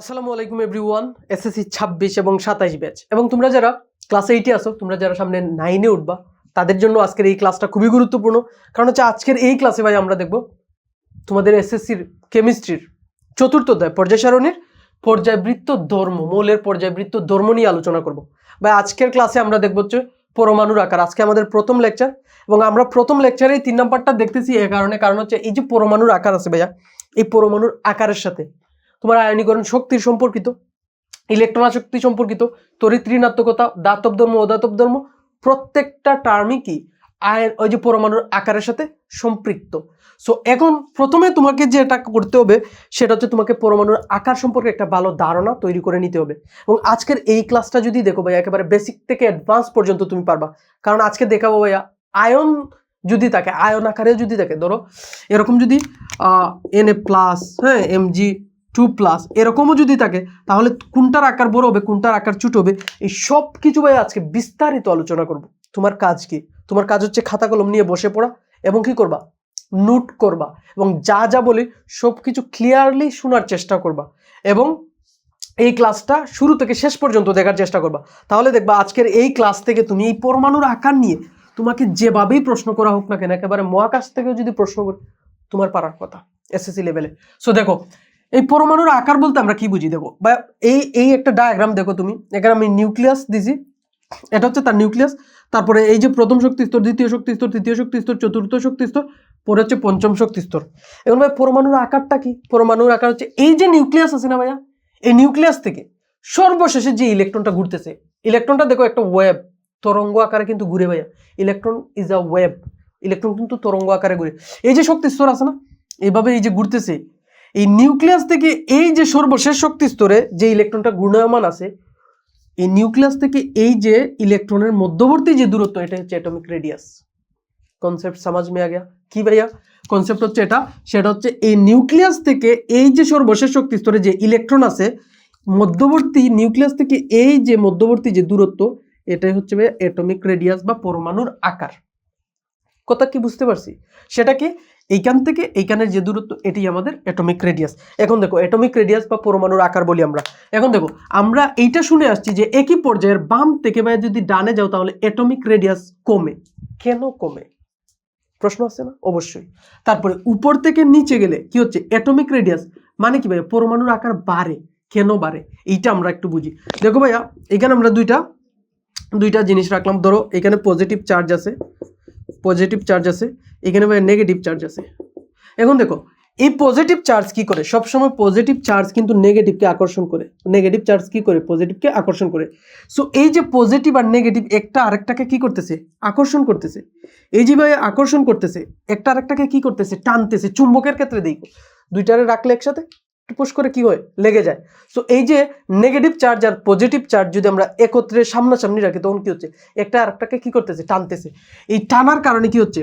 আসসালামু আলাইকুম everyone, SSC ছাব্বিশ এবং সাতাইশ ব্যাচ। এবং তোমরা যারা ক্লাস এইটে আসো তোমরা যারা সামনে নাইনে উঠবা, তাদের জন্য আজকের এই ক্লাসটা খুবই গুরুত্বপূর্ণ। কারণ হচ্ছে আজকের এই ক্লাসে ভাই আমরা দেখব তোমাদের এসএসসির কেমিস্ট্রির চতুর্থ অধ্যায় পর্যায় সারণীর পর্যায়বৃত্ত ধর্ম, মৌলের পর্যায়বৃত্ত ধর্ম নিয়ে আলোচনা করব। ভাই, আজকের ক্লাসে আমরা দেখব হচ্ছে পরমাণুর আকার। আজকে আমাদের প্রথম লেকচার এবং আমরা প্রথম লেকচারে তিন নাম্বারটা দেখতেছি এ কারণে। কারণ হচ্ছে এই যে পরমাণুর আকার আছে ভাইয়া, এই পরমাণুর আকারের সাথে তোমার আয়নীকরণ শক্তির সম্পর্কিত ইলেকট্রন শক্তি সম্পর্কিত, তড়িৎ ঋণাত্মকতা, দাতব ধর্ম, অদাতব ধর্ম, প্রত্যেকটা টার্মই কি আয়ন ওই যে পরমাণুর আকারের সাথে সম্পৃক্ত। সো এখন প্রথমে তোমাকে যেটা করতে হবে, সেটা হচ্ছে তোমাকে পরমাণুর আকার সম্পর্কে একটা ভালো ধারণা তৈরি করে নিতে হবে। এবং আজকের এই ক্লাসটা যদি দেখো ভাইয়া, একেবারে বেসিক থেকে অ্যাডভান্স পর্যন্ত তুমি পারবা। কারণ আজকে দেখাবো ভাইয়া, আয়ন যদি থাকে, আয়ন আকারে যদি থাকে, ধরো, এরকম যদি এন এ প্লাস হ্যাঁ এম জি টু প্লাস এরকমও যদি থাকে, তাহলে কোনটার আকার বড় হবে, কোনটার আকার ছোট হবে, এই সব কিছু ভাই আজকে বিস্তারিত আলোচনা করব। তোমার কাজ কি? তোমার কাজ হচ্ছে খাতা কলম নিয়ে বসে পড়া এবং কি করবা? নোট করবা এবং যা যা বলি সব কিছু ক্লিয়ারলি শোনার চেষ্টা করবা এবং এই ক্লাসটা শুরু থেকে শেষ পর্যন্ত দেখার চেষ্টা করবা। তাহলে দেখবা আজকের এই ক্লাস থেকে তুমি এই পরমাণুর আকার নিয়ে তোমাকে যেভাবেই প্রশ্ন করা হোক না কেন, একেবারে মহাকাশ থেকেও যদি প্রশ্ন করে, তোমার পারার কথা এসএসসি লেভেলে সো দেখো এই পরমাণুর আকার বলতে আমরা কি বুঝি? দেখো, বা এই এই একটা ডায়াগ্রাম দেখো তুমি। এখানে আমি নিউক্লিয়াস দিছি। এটা হচ্ছে তার নিউক্লিয়াস তারপরে এই যে প্রথম শক্তি স্তর, দ্বিতীয় শক্তি স্তর, তৃতীয় শক্তি স্তর, চতুর্থ শক্তি স্তর, পরে হচ্ছে পঞ্চম শক্তি স্তর। এখন ভাই, পরমাণুর আকারটা কি? পরমাণুর আকার হচ্ছে এই যে নিউক্লিয়াস আছে না ভাইয়া? এই নিউক্লিয়াস থেকে সর্বশেষে যে ইলেকট্রনটা ঘুরতেছে ইলেকট্রনটা দেখো একটা ওয়েব তরঙ্গ আকারে কিন্তু ঘুরে ভাইয়া। Electron is a wave electron কিন্তু তরঙ্গ আকারে ঘুরে। এই যে শক্তি স্তর আছে না? এইভাবে এই যে ঘুরতেছে এই নিউক্লিয়াস থেকে এই যে সর্বশেষ শক্তি স্তরে যে ইলেকট্রনটা ঘূর্ণায়মান আছে, এই নিউক্লিয়াস থেকে এই যে ইলেকট্রনের মধ্যবর্তী যে দূরত্ব, এটা হচ্ছে অ্যাটমিক রেডিয়াস কনসেপ্ট সমাজ মে আ গয়া। কি ভাইয়া? কনসেপ্ট হচ্ছে এটা। সেটা হচ্ছে এই নিউক্লিয়াস থেকে এই যে সর্বশেষ শক্তি স্তরে যে ইলেকট্রন আছে, মধ্যবর্তী নিউক্লিয়াস থেকে এই যে মধ্যবর্তী যে দূরত্ব, এটাই হচ্ছে অ্যাটমিক রেডিয়াস বা পরমাণুর আকার। কথা কি বুঝতে পারছি? সেটা কি এইখান থেকে এইখানের যে দূরত্ব, এটি আমাদের অ্যাটমিক রেডিয়াস এখন দেখো অ্যাটমিক রেডিয়াস বা পরমাণুর আকার বলি আমরা। এখন দেখো, আমরা এইটা শুনে আসছি যে একই পর্যায়ের বাম থেকে ভাই যদি ডানে যাও তাহলে অ্যাটমিক রেডিয়াস কমে। কেন কমে? প্রশ্ন আছে না? অবশ্যই। তারপরে উপর থেকে নিচে গেলে কি হচ্ছে? অ্যাটমিক রেডিয়াস মানে কি ভাই পরমাণুর আকার বাড়ে। কেন বাড়ে? এইটা আমরা একটু বুঝি। দেখো ভাইয়া, এখানে আমরা দুইটা দুইটা জিনিস রাখলাম। ধরো, এখানে পজিটিভ চার্জ আছে। পজিটিভ চার্জ আছে, এখানে ভাই নেগেটিভ চার্জ আছে। এখন দেখো, এই পজিটিভ চার্জ কি করে? সবসময় পজিটিভ চার্জ কিন্তু নেগেটিভকে আকর্ষণ করে। নেগেটিভ চার্জ কি করে? পজিটিভকে আকর্ষণ করে। সো এই যে পজিটিভ আর নেগেটিভ একটা আরেকটাকে কি করতেছে? আকর্ষণ করতেছে। এই যে ভাই আকর্ষণ করতেছে, একটা আরেকটাকে কি করতেছে? টানতেছে, চুম্বকের ক্ষেত্রে দেখো। দুইটারে রাখলে একসাথে? টুপুস করে কি হয়? লেগে যায়। সো এই যে নেগেটিভ চার্জ আর পজিটিভ চার্জ যদি আমরা একত্রে সামনাসামনি রাখি, তখন কি হচ্ছে? একটা আরেকটাকে কী করতেছে? টানতেছে। এই টানার কারণে কি হচ্ছে?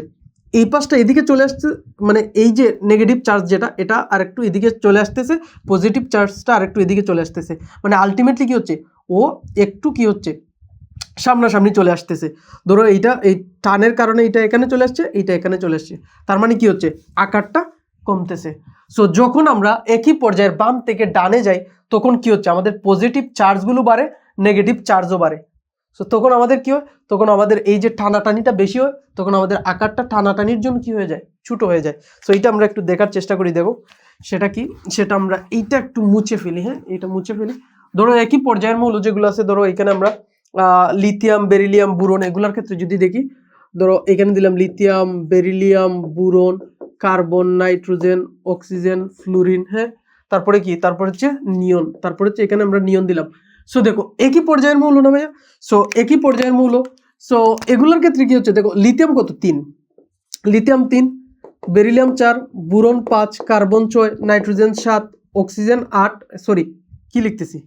এই পাশটা এদিকে চলে আসছে মানে এই যে নেগেটিভ চার্জ যেটা, এটা আরেকটু এদিকে চলে আসতেছে পজিটিভ চার্জটা আরেকটু এদিকে চলে আসতেছে। মানে আলটিমেটলি কি হচ্ছে? ও একটু কি হচ্ছে? সামনাসামনি চলে আসতেছে। ধরো এইটা, এই টানের কারণে এটা এখানে চলে আসছে, এইটা এখানে চলে আসছে। তার মানে কি হচ্ছে? আকারটা কমতেছে। সো যখন আমরা একই পর্যায়ের বাম থেকে ডানে যাই, তখন কি হচ্ছে? আমাদের পজিটিভ চার্জগুলো বাড়ে নেগেটিভ চার্জও বাড়ে। সো তখন আমাদের কি হয়? তখন আমাদের এই যে টানাটানিটা বেশি হয়, তখন আমাদের আকারটা টানাটানির জন্য কি হয়ে যায়? ছোটো হয়ে যায়। সো এইটা আমরা একটু দেখার চেষ্টা করি, দেখো। সেটা কি? সেটা আমরা এইটা একটু মুছে ফেলি হ্যাঁ? এইটা মুছে ফেলি। ধরো, একই পর্যায়ের মৌল যেগুলো আছে, ধরো, এখানে আমরা লিথিয়াম বেরিলিয়াম বুরন এগুলোর ক্ষেত্রে যদি দেখি, ধরো, এখানে দিলাম lithium beryllium boron carbon, nitrogen, oxygen, fluorine হ্যাঁ? তারপরে কি? তারপরে হচ্ছে নিয়ন। তারপরে হচ্ছে এখানে আমরা নিয়ন দিলাম। সো দেখো, একই পর্যায়ের মৌল না ভাইয়া? সো একই পর্যায়ের মৌল। সো এগুলোর ক্ষেত্রে কি হচ্ছে? দেখো লিথিয়াম কত? তিন। লিথিয়াম তিন বেরিলিয়াম চার বুরন পাঁচ কার্বন ছয় নাইট্রোজেন সাত অক্সিজেন আট সরি কি লিখতেছি?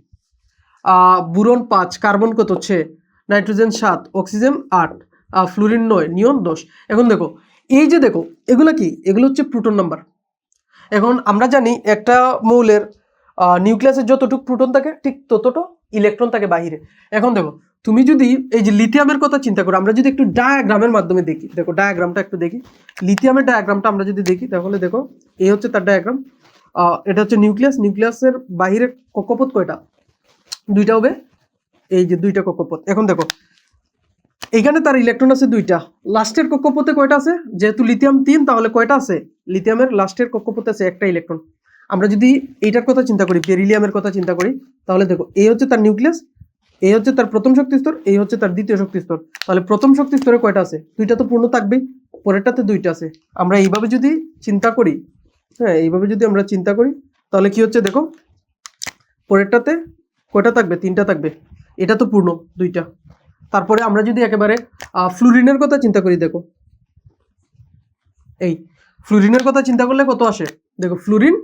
বুরন পাঁচ কার্বন কত? হচ্ছে নাইট্রোজেন সাত অক্সিজেন আট ফ্লুরিন নয়, নিয়ন দশ। এখন দেখো এই যে দেখো, এগুলো কি? এগুলো হচ্ছে প্রোটন নাম্বার এখন আমরা জানি একটা মৌলের নিউক্লিয়াসের যতটুকু প্রোটন থাকে, ঠিক ততটা ইলেকট্রন থাকে বাহিরে। এখন দেখো, তুমি যদি এই যে লিথিয়ামের কথা চিন্তা করো, আমরা যদি একটু ডায়াগ্রামের মাধ্যমে দেখি, দেখো ডায়াগ্রামটা একটু দেখি। লিথিয়ামের ডায়াগ্রামটা আমরা যদি দেখি, তাহলে দেখো এই হচ্ছে তার ডায়াগ্রাম এটা হচ্ছে নিউক্লিয়াস নিউক্লিয়াসের বাহিরে কক্ষপথ কয়টা? দুইটা হবে, এই যে দুইটা কক্ষপথ। এখন দেখো এখানে তার ইলেকট্রন আছে দুইটা। লাস্টের কক্ষপথে কয়টা আছে? যেহেতু লিথিয়াম তিন, তাহলে কয়টা আছে? লিথিয়ামের লাস্টের কক্ষপথে আছে একটা ইলেকট্রন আমরা যদি এইটার কথা চিন্তা করি বেরিলিয়ামের কথা চিন্তা করি, তাহলে দেখো এই হচ্ছে তার নিউক্লিয়াস এই হচ্ছে তার প্রথম শক্তি স্তর, এই হচ্ছে তার দ্বিতীয় শক্তি স্তর। তাহলে প্রথম শক্তি স্তরে কয়টা আছে? দুইটা তো পূর্ণ থাকবেই, পরেরটাতে দুইটা আছে। আমরা এইভাবে যদি চিন্তা করি হ্যাঁ এইভাবে যদি আমরা চিন্তা করি, তাহলে কি হচ্ছে দেখো, পরেরটাতে কয়টা থাকবে? তিনটা থাকবে। এটা তো পূর্ণ, দুইটা। তারপরে আমরা যদি একেবারে ফ্লুরিনের কথা চিন্তা করি, দেখো। এই ফ্লুরিনের কথা চিন্তা করলে কত আসে? দেখো ফ্লুরিন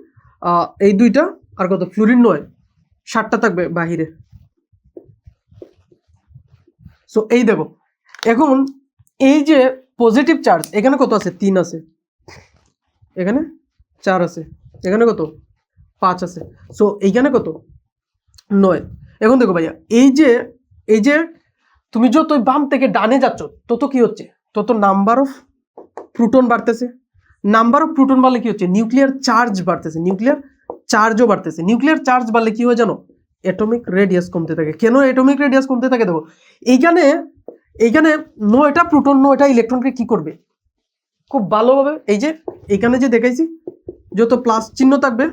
এই দুইটা, আর কত? ফ্লুরিন নয়, ষাটটা থাকবে বাহিরে। সো এই দেখো, এখন এই যে পজিটিভ চার্জ এখানে কত আছে? তিন আছে। এখানে চার আছে। এখানে কত? পাঁচ আছে। সো এইখানে কত? নয়। এখন দেখো ভাইয়া, এই যে এই যে তুমি যত বাম থেকে ডানে যাচ্ছ, তত কি হচ্ছে? তত নাম্বার অফ প্রোটন বাড়তেছে। নাম্বার অফ প্রোটন বাড়লে কি হচ্ছে? নিউক্লিয়ার চার্জ বাড়তেছে। নিউক্লিয়ার চার্জও বাড়তেছে। নিউক্লিয়ার চার্জ বাড়লে কি হয় জানো? অ্যাটমিক রেডিয়াস কমতে থাকে। কেন অ্যাটমিক রেডিয়াস কমতে থাকে দেখো? এইখানে এইখানে নয়টা প্রোটন নয়টা ইলেকট্রনকে কি করবে? খুব ভালোভাবে, এই যে, এখানে যে দেখাইছি, যত প্লাস চিহ্ন থাকবে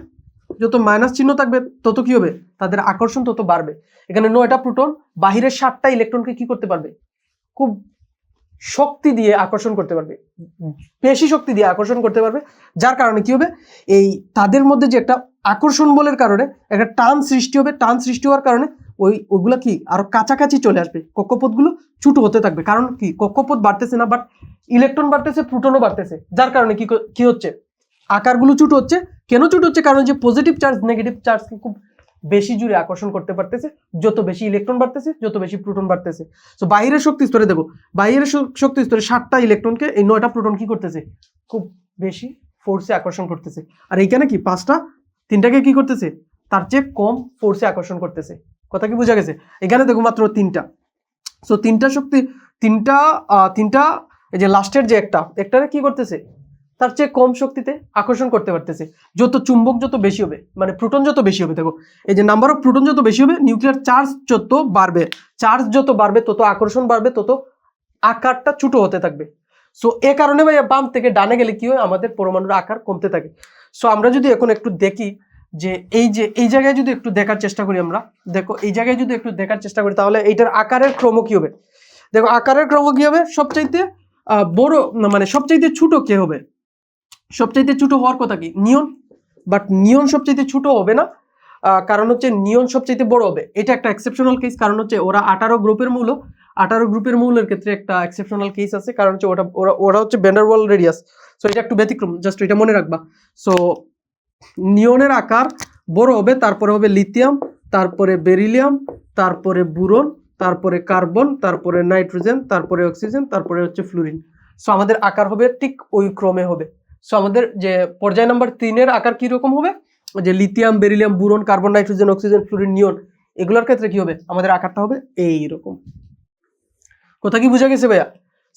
যত মাইনাস চিহ্ন থাকবে, তত কি হবে? তাদের আকর্ষণ তত বাড়বে। এখানে নয়টা প্রোটন বাহিরের সাতটা ইলেকট্রনকে কি করতে পারবে? খুব শক্তি দিয়ে আকর্ষণ করতে পারবে। বেশি শক্তি দিয়ে আকর্ষণ করতে পারবে। যার কারণে কি হবে? এই তাদের মধ্যে যে একটা আকর্ষণ বলের কারণে, একটা টান সৃষ্টি হবে। টান সৃষ্টি হওয়ার কারণে ওই, ওইগুলা কি? আরও কাছাকাছি চলে আসবে। কক্ষপথগুলো ছোটো হতে থাকবে। কারণ কি? কক্ষপথ বাড়তেছে না বাট ইলেকট্রন বাড়তেছে প্রোটনও বাড়তেছে। যার কারণে কি ক- কি হচ্ছে? আকারগুলো ছোট হচ্ছে। কেন ছোট হচ্ছে? কারণ যে পজিটিভ চার্জ নেগেটিভ চার্জকে খুব বেশি জুড়ে আকর্ষণ করতে পারতেছে। যত বেশি ইলেকট্রন বাড়তেছে, যত বেশি প্রোটন বাড়তেছে। তো বাইরের শক্তি স্তরে দেখো বাইরের শক্তি স্তরে ষাটটা ইলেকট্রনকে এই নয়টা প্রোটন কি করতেছে? খুব বেশি ফোর্সে আকর্ষণ করতেছে। আর এইখানে কি? পাঁচটা, তিনটাকে কি করতেছে? তার চেয়ে কম ফোর্সে আকর্ষণ করতেছে। কথা কি বোঝা গেছে? এখানে দেখো মাত্র তিনটা। সো তিনটা শক্তি, তিনটা তিনটা, এই যে লাস্টের যে একটা, একটারে কি করতেছে? তার চেয়ে কম শক্তিতে আকর্ষণ করতে পারতেছে। যত চুম্বক, যত বেশি হবে মানে প্রোটন যত বেশি হবে, দেখো, এই যে নাম্বার অফ প্রোটন যত বেশি হবে নিউক্লিয়ার চার্জ যত বাড়বে চার্জ যত বাড়বে, তত আকর্ষণ বাড়বে, তত আকারটা ছোট হতে থাকবে। সো এ কারণে ভাই বাম থেকে ডানে গেলে কি হয়? আমাদের পরমাণুর আকার কমতে থাকে। সো আমরা যদি এখন একটু দেখি যে এই যে, এই জায়গায় যদি একটু দেখার চেষ্টা করি আমরা, দেখো, এই জায়গায় যদি একটু দেখার চেষ্টা করি, তাহলে এইটার আকারের ক্রম কি হবে? দেখো, আকারের ক্রম কি হবে? সবচাইতে বড় মানে সবচাইতে ছোট কে হবে? সবচাইতে ছোট হওয়ার কথা কি? নিয়ন? বাট নিয়ন সবচাইতে ছোট হবে না। কারণ হচ্ছে নিয়ন সবচাইতে বড় হবে। এটা একটা এক্সেপশনাল কেস কারণ হচ্ছে ওরা আঠারো গ্রুপের মূল। আঠারো গ্রুপের মূলের ক্ষেত্রে একটা এক্সেপশনাল কেস আছে। কারণ হচ্ছে ওটা ওরা ওরা হচ্ছে বেন্ডারওয়াল রেডিয়াস সো এটা একটু ব্যতিক্রম জাস্ট এটা মনে রাখবা। সো নিয়নের আকার বড় হবে, তারপরে হবে লিথিয়াম তারপরে বেরিলিয়াম তারপরে বুরন, তারপরে কার্বন তারপরে নাইট্রোজেন তারপরে অক্সিজেন তারপরে হচ্ছে ফ্লুরিন সো আমাদের আকার হবে ঠিক ওই ক্রমে হবে। সো আমাদের যে পর্যায় নাম্বার তিনের আকার কি রকম হবে? যে lithium beryllium boron carbon nitrogen oxygen fluorine neon এগুলোর ক্ষেত্রে কি হবে? আমাদের আকারটা হবে এই রকম কথা কি বুঝা গেছে ভাইয়া?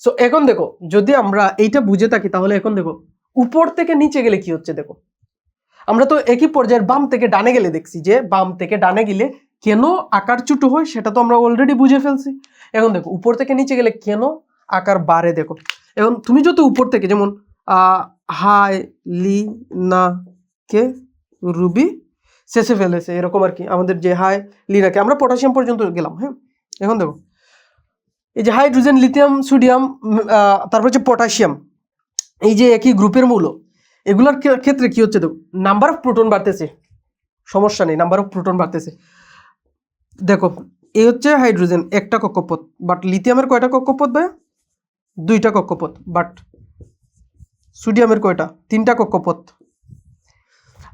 সো এখন দেখো, যদি আমরা এইটা বুঝে থাকি, তাহলে এখন দেখো, উপর থেকে নিচে গেলে কি হচ্ছে দেখো? আমরা তো একই পর্যায়ের বাম থেকে ডানে গেলে দেখছি যে, বাম থেকে ডানে গেলে কেন আকার ছোট হয়, সেটা তো আমরা অলরেডি বুঝে ফেলছি। এখন দেখো, উপর থেকে নিচে গেলে কেন আকার বাড়ে দেখো? এখন তুমি যত উপর থেকে, যেমন হাই লি না কে রুবি? শেষে ফেলেছে, এরকম আর কি, আমাদের যে হাই লিনাকে আমরা পটাশিয়াম পর্যন্ত গেলাম হ্যাঁ? এখন দেখো, এই যে হাইড্রোজেন, লিথিয়াম, সোডিয়াম তারপর হচ্ছে পটাশিয়াম, এই যে একই গ্রুপের মূল, এগুলোর ক্ষেত্রে কি হচ্ছে দেখো নাম্বার অফ প্রোটন বাড়তেছে, সমস্যা নেই নাম্বার অফ প্রোটন বাড়তেছে। দেখো, এই হচ্ছে হাইড্রোজেন, একটা কক্ষপথ বাট লিথিয়ামের কয়টা কক্ষপথ ভাই দুইটা কক্ষপথ বাট সোডিয়ামের কয়টা? তিনটা কক্ষপথ।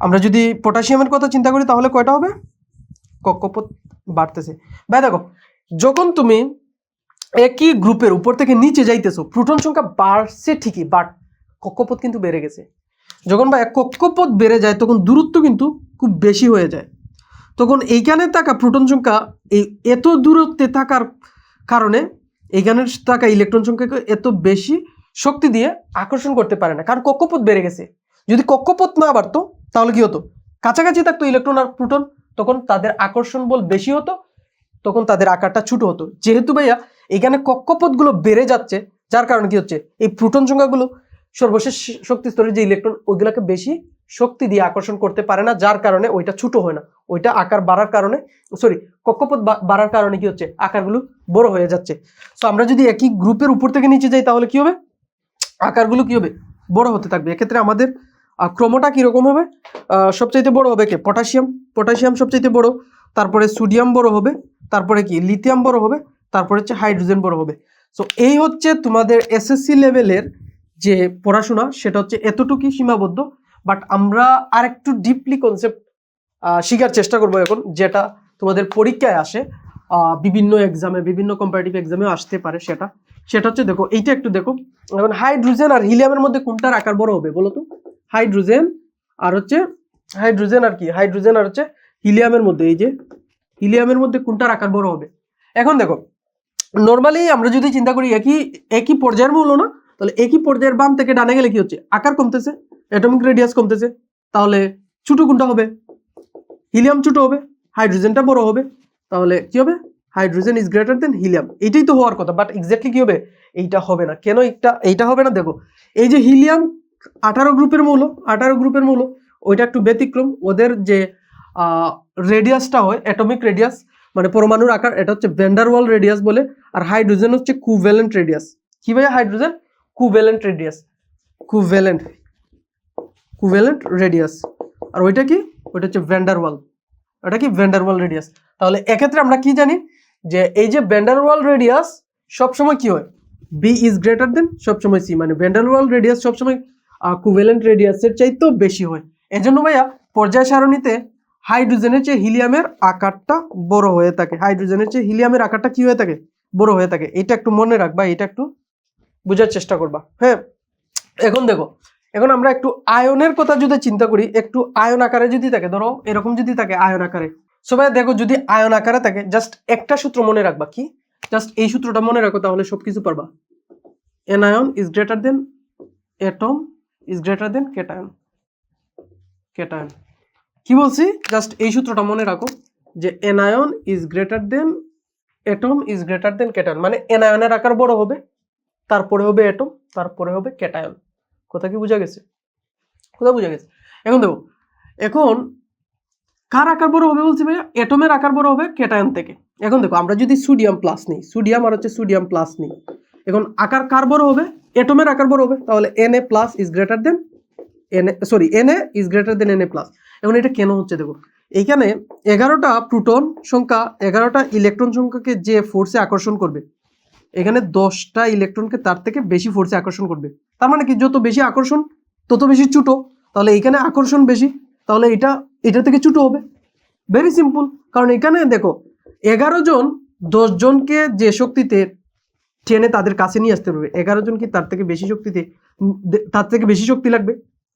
আমরা যদি পটাশিয়ামের কথা চিন্তা করি, তাহলে কয়টা হবে? কক্ষপথ বাড়তেছে। ভাই দেখো, যখন তুমি একই গ্রুপের উপর থেকে নিচে যাইতেছো, প্রোটন সংখ্যা বাড়ছে ঠিকই, বাট কক্ষপথ কিন্তু বেড়ে গেছে। যখন বা এক কক্ষপথ বেড়ে যায়, তখন দূরত্ব কিন্তু খুব বেশি হয়ে যায়। তখন এইখানে থাকা প্রোটন সংখ্যা, এই এত দূরত্বে থাকার কারণে এইখানে থাকা ইলেকট্রন সংখ্যাকে এত বেশি শক্তি দিয়ে আকর্ষণ করতে পারে না। কারণ কক্ষপথ বেড়ে গেছে। যদি কক্ষপথ না বাড়তো, তাহলে কি হতো? কাছাকাছি থাকতো ইলেকট্রন আর প্রোটন, তখন তাদের আকর্ষণ বল বেশি হতো, তখন তাদের আকারটা ছোট হতো। যেহেতু ভাইয়া, এখানে কক্ষপথগুলো বেড়ে যাচ্ছে, যার কারণে কি হচ্ছে? এই প্রোটন সংখ্যাগুলো সর্বশেষ শক্তি স্তরের যে ইলেকট্রন, ওইগুলোকে বেশি শক্তি দিয়ে আকর্ষণ করতে পারে না, যার কারণে ওইটা ছোট হয় না। ওইটা আকার বাড়ার কারণে সরি কক্ষপথ বাড়ার কারণে কি হচ্ছে? আকারগুলো বড় হয়ে যাচ্ছে। সো আমরা যদি একই গ্রুপের উপর থেকে নিচে যাই, তাহলে কি হবে? আকারগুলো কি হবে? বড় হতে থাকবে। এক্ষেত্রে আমাদের ক্রমটা কীরকম হবে? সবচাইতে বড় হবে কে? পটাশিয়াম। পটাশিয়াম সবচাইতে বড়। তারপরে সোডিয়াম বড় হবে। তারপরে কি? লিথিয়াম বড় হবে। তারপরে হচ্ছে হাইড্রোজেন বড় হবে। সো এই হচ্ছে তোমাদের এসএসসি লেভেলের যে পড়াশোনা, সেটা হচ্ছে এতটুকুই সীমাবদ্ধ। বাট আমরা আর একটু ডিপলি কনসেপ্ট শেখার চেষ্টা করব এখন, যেটা তোমাদের পরীক্ষায় আসে। বিভিন্ন এক্সামে বিভিন্ন কম্পারেটিভ এক্সামেও আসতে পারে সেটা। সেটা হচ্ছে দেখো, এইটা একটু দেখো। এখন হাইড্রোজেন আর হিলিয়ামের মধ্যে কোনটার আকার বড় হবে বলো তো? হাইড্রোজেন আর হচ্ছে হাইড্রোজেন আর কি? হাইড্রোজেন আর হচ্ছে হিলিয়ামের মধ্যে, এই যে হিলিয়ামের মধ্যে কোনটার আকার বড় হবে? এখন দেখো নর্মালি আমরা যদি চিন্তা করি একই একই পর্যায়ের মূল্য না, তাহলে একই পর্যায়ের বাম থেকে ডানে গেলে কি হচ্ছে? আকার কমতেছে অ্যাটমিক রেডিয়াস কমতেছে, তাহলে ছোট কোনটা হবে? হিলিয়াম ছোট হবে হাইড্রোজেনটা বড় হবে, তাহলে কি হবে? Hydrogen is greater than helium এইটাই তো হওয়ার কথা বাট এক্স্যাক্টলি কি হবে? এইটা হবে না। কেন এইটা এইটা হবে না? দেখো, এই যে হিলিয়াম আঠারো গ্রুপের মৌল, আঠারো গ্রুপের মৌল, ওইটা একটু ব্যতিক্রম। ওদের যে রেডিয়াসটা হয় অ্যাটমিক রেডিয়াস মানে পরমাণুর আকার, এটা হচ্ছে ভ্যান্ডারওয়াল রেডিয়াস বলে, আর হাইড্রোজেন হচ্ছে কুভ্যালেন্ট রেডিয়াস কি ভাইয়া hydrogen covalent radius covalent covalent radius আর ওইটা কি? ওইটা হচ্ছে ভ্যান্ডারওয়াল ওটা কি? ভ্যান্ডারওয়াল রেডিয়াস তাহলে এক্ষেত্রে আমরা কি জানি? যে এই যে ভ্যান্ডারওয়াল রেডিয়াস সবসময় কি হয়? বি ইজ গ্রেটার দেন সবসময় সি মানে ভ্যান্ডারওয়াল রেডিয়াস সবসময় কুভ্যালেন্ট রেডিয়াসের চাইতেও বেশি হয়। এজন্য ভাইয়া পর্যায় সারণীতে হাইড্রোজেনের চেয়ে হিলিয়ামের আকারটা বড় হয়ে থাকে। হাইড্রোজেনের চেয়ে হিলিয়ামের আকারটা কি হয়ে থাকে? বড় হয়ে থাকে। এটা একটু মনে রাখবা এটা একটু বোঝার চেষ্টা করবা। হ্যাঁ এখন দেখো, এখন আমরা একটু আয়নের কথা যদি চিন্তা করি, একটু আয়ন আকারে যদি থাকে, ধরো এরকম যদি থাকে আয়ন আকারে সবাই দেখো যদি আয়ন আকারে থাকে জাস্ট একটা সূত্র মনে রাখবা, কি? জাস্ট এই সূত্রটা মনে রাখো, তাহলে সবকিছু পারবা। Anion is greater than atom is greater than cation cation কি বলছি? জাস্ট এই সূত্রটা মনে রাখো, যে anion is greater than atom is greater than cation মানে এনায়নের আকার বড় হবে, তারপরে হবে এটম তারপরে হবে কেটায়ন কথা কি বোঝা গেছে? কথা বোঝা গেছে। এখন দেখো, এখন কার আকার বড় হবে বলছি ভাইয়া? এটমের আকার বড় হবে কেটায়ন থেকে। এখন দেখো, আমরা যদি সোডিয়াম প্লাস নিই সোডিয়াম আর হচ্ছে সোডিয়াম প্লাস নিই, এখন আকার কার বড় হবে? এটমের আকার বড় হবে, তাহলে N A plus is greater than N A sorry N A is greater than N A plus এখন এটা কেন হচ্ছে দেখো? এইখানে এগারোটা প্রোটন সংখ্যা, এগারোটা ইলেকট্রন সংখ্যাকে যে ফোর্সে আকর্ষণ করবে, এখানে দশটা ইলেকট্রনকে তার থেকে বেশি ফোর্সে আকর্ষণ করবে। তার মানে কি, যত বেশি আকর্ষণ, তত বেশি ছোটো, তাহলে এখানে আকর্ষণ বেশি, তাহলে এটা এটা থেকে ছোটো হবে। ভেরি সিম্পল কারণ এখানে দেখো, এগারো জন, দশ জনকে যে শক্তিতে টেনে তাদের কাছে নিয়ে আসতে পারবে, এগারো জন কি তার থেকে বেশি শক্তিতে, তার থেকে বেশি শক্তি লাগবে?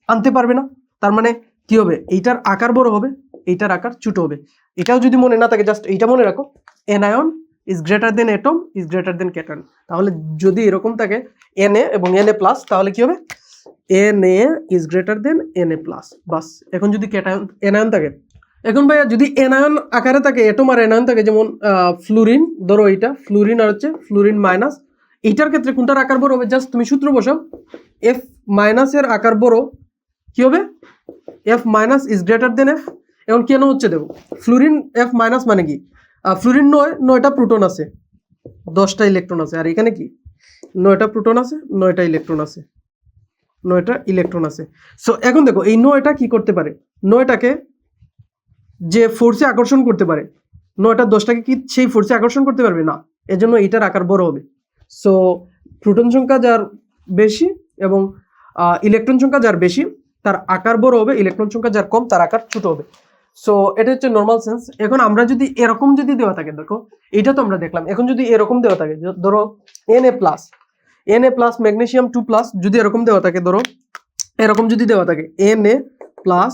আনতে পারবে না। তার মানে কি হবে? এইটার আকার বড় হবে, এইটার আকার ছোট হবে। এটাও যদি মনে না থাকে জাস্ট এইটা মনে রাখো। Anion is greater than atom is greater than cation তাহলে যদি এরকম থাকে এন এ এবং এন এ প্লাস তাহলে কি হবে? N A is greater than N A plus বাস। এখন যদি ক্যাটায়ন, এনায়ন থাকে, এখন ভাইয়া যদি এনায়ন আকারে থাকে, এটম আর এনায়ন থাকে, যেমন ফ্লুরিন ধরো এইটা ফ্লুরিন আর হচ্ছে ফ্লুরিন মাইনাস এইটার ক্ষেত্রে কোনটার আকার বড় হবে? জাস্ট তুমি সূত্র বসাও এফ মাইনাসের আকার বড়, কি হবে? F minus is greater than F এখন কেন হচ্ছে দেখো? ফ্লুরিন এফ মাইনাস মানে কি? ফ্লুরিন নয়, নয়টা প্রোটন আছে, দশটা ইলেকট্রন আছে, আর এখানে কি? নয়টা প্রোটন আছে, নয়টা ইলেকট্রন আছে। নয়টা ইলেকট্রন আছে। সো এখন দেখো, এই নয়টা কি করতে পারে? নয়টাকে যে ফোর্সে আকর্ষণ করতে পারে, নয়টা দশটাকে কি সেই ফোর্সে আকর্ষণ করতে পারবে? না, এজন্য এটার আকার বড় হবে। সো প্রোটন সংখ্যা যার বেশি এবং ইলেকট্রন সংখ্যা যার বেশি, তার আকার বড় হবে ইলেকট্রন সংখ্যা যার কম, তার আকার ছোট হবে। সো এটা হচ্ছে নর্মাল সেন্স এখন আমরা যদি এরকম যদি দেওয়া থাকে, দেখো এটা তো আমরা দেখলাম। এখন যদি এরকম দেওয়া থাকে, ধরো N A plus N A plus magnesium two plus যদি এরকম দেওয়া থাকে, ধরো, এরকম যদি দেওয়া থাকে N A plus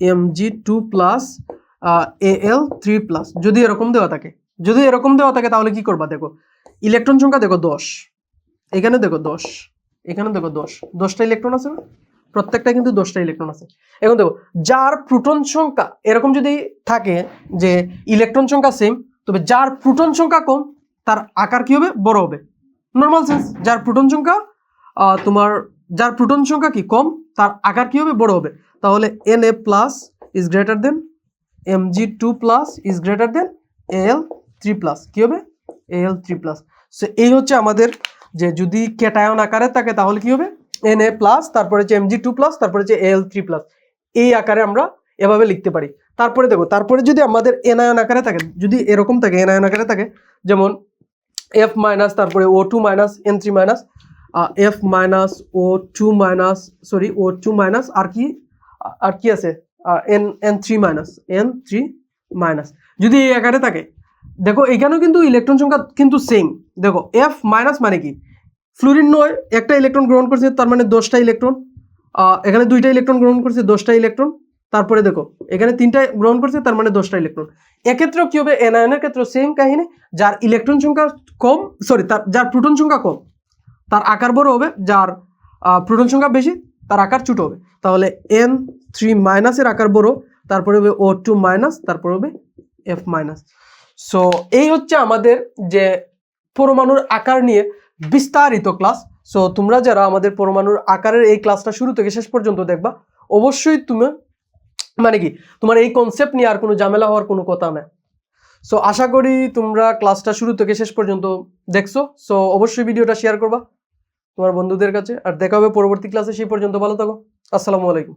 M G two plus A L three plus যদি এরকম দেওয়া থাকে, যদি এরকম দেওয়া থাকে তাহলে কি করবা দেখো ইলেকট্রন সংখ্যা দেখো দশ, এখানে দেখো দশ, এখানে দেখো দশ, দশটা ইলেকট্রন আছে প্রত্যেকটা কিন্তু দশটা ইলেকট্রন আছে। এখন দেখো, যার প্রোটন সংখ্যা এরকম যদি থাকে যে ইলেকট্রন সংখ্যা সেম তবে যার প্রোটন সংখ্যা কম, তার আকার কি হবে? বড় হবে। নর্মাল সেন্স যার প্রোটন সংখ্যা তোমার যার প্রোটন সংখ্যা কি কম, তার আকার কি হবে, বড় হবে। তাহলে N A plus is greater than M G two plus is greater than A L three plus কি হবে? A L three plus so এই হচ্ছে আমাদের যে যদি ক্যাটায়ন আকারে থাকে, তাহলে কি হবে? এন এ প্লাস তারপরে হচ্ছে এম জি টু প্লাস তারপরে হচ্ছে এ এল থ্রি প্লাস এই আকারে আমরা এভাবে লিখতে পারি। তারপরে দেখো, তারপরে যদি আমাদের এনআয়ন আকারে থাকে, যদি এরকম থাকে এনআয়ন আকারে থাকে, যেমন এফ মাইনাস তারপরে O two minus N three minus F minus O two minus sorry O two minus আর কি আর কি আছে? N N three minus N three minus যদি এই আকারে থাকে, দেখো এখানেও কিন্তু ইলেকট্রন সংখ্যা কিন্তু সেম দেখো এফ মাইনাস মানে কি? ফ্লুরিন নয়, একটা ইলেকট্রন গ্রহণ করছে, তার মানে দশটা ইলেকট্রন এখানে দুইটা ইলেকট্রন গ্রহণ করছে, দশটা ইলেকট্রন তারপরে দেখো, এখানে তিনটা গ্রহণ করছে, তার মানে দশটা ইলেকট্রন এক্ষেত্রেও কী হবে? এনআয়নের ক্ষেত্রে সেম কাহিনী, যার ইলেকট্রন সংখ্যা কম সরি তার, যার প্রোটন সংখ্যা কম, তার আকার বড় হবে, যার প্রোটন সংখ্যা বেশি, তার আকার ছোট হবে। তাহলে এন থ্রি মাইনাসের আকার বড়, তারপরে হবে ও টু মাইনাস তারপরে হবে এফ মাইনাস সো এই হচ্ছে আমাদের যে পরমাণুর আকার নিয়ে বিস্তারিত ক্লাস সো তোমরা যারা আমাদের পরমাণুর আকারের এই ক্লাসটা শুরু থেকে শেষ পর্যন্ত দেখবা, অবশ্যই তুমি মানে কি? তোমার এই কনসেপ্ট নিয়ে আর কোনো ঝামেলা হওয়ার কোনো কথা না সো আশা করি তোমরা ক্লাসটা শুরু থেকে শেষ পর্যন্ত দেখছ। সো অবশ্যই ভিডিওটা শেয়ার করবা তোমার বন্ধুদের কাছে। আর দেখা হবে পরবর্তী ক্লাসে সেই পর্যন্ত ভালো থাকো। আসসালামু আলাইকুম।